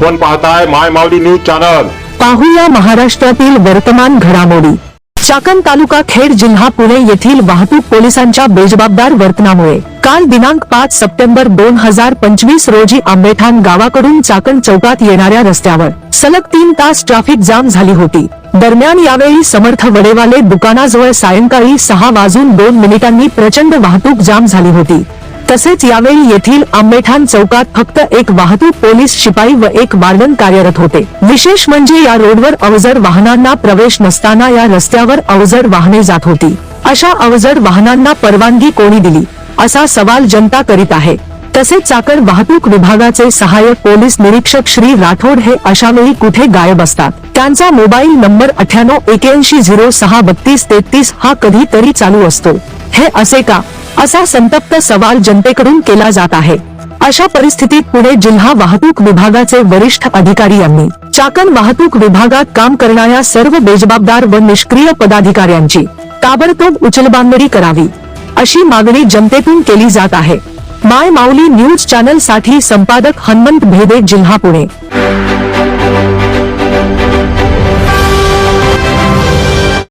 आपण पाहताय माय Mavli news channel. पाहूया महाराष्ट्रातील वर्तमान घडामोडी. चाकण तालुका खेड जिल्हा पुणे येथील वाहतूक पोलिसांच्या बेजबाबदार वर्तनामुळे काल दिनांक पाच सप्टेंबर दोन हजार पंचवीस रोजी आंबेठाण गावाकडून चाकण चौकात येणाऱ्या रस्त्यावर सलग तीन तास ट्रॅफिक जाम झाली होती. दरम्यान यावेळी समर्थ वडेवाले दुकानाजवळ सायंकाळी सहा वाजून दोन मिनिटांनी प्रचंड वाहतूक जाम झाली होती. तसेच यावेळी येथील आंबेठाण चौकात फक्त एक वाहतूक पोलीस शिपाई व एक वार्डन कार्यरत होते. विशेष म्हणजे या रोडवर अवजड वाहनांना प्रवेश नसताना या रस्त्यावर अवजड वाहने जात होती. अशा अवजड वाहनांना परवानगी कोणी दिली? असा सवाल जनता करीत आहे. तसेच चाकण वाहतूक विभागाचे सहाय्यक पोलीस निरीक्षक श्री राठोड हे अशा वेळी कुठे गायब असतात? त्यांचा मोबाईल नंबर अठ्याण्णव एक्याऐंशी झिरो सहा बत्तीस तेहतीस हा कधीतरी चालू असतो. हे असे का? असा संतप्त सवाल जनतेकडून केला जात आहे. अशा परिस्थितीत पुणे जिल्हा वाहतूक विभागाचे वरिष्ठ अधिकारी यांनी चाकण वाहतूक विभागात काम करणाऱ्या सर्व बेजबाबदार व निष्क्रिय पदाधिकाऱ्यांची ताबडतोब उचलबांगडी करावी अशी मागणी जनतेतून केली जात आहे. माय माऊली न्यूज चॅनलसाठी संपादक हनुमंत भेदे जिल्हा पुणे.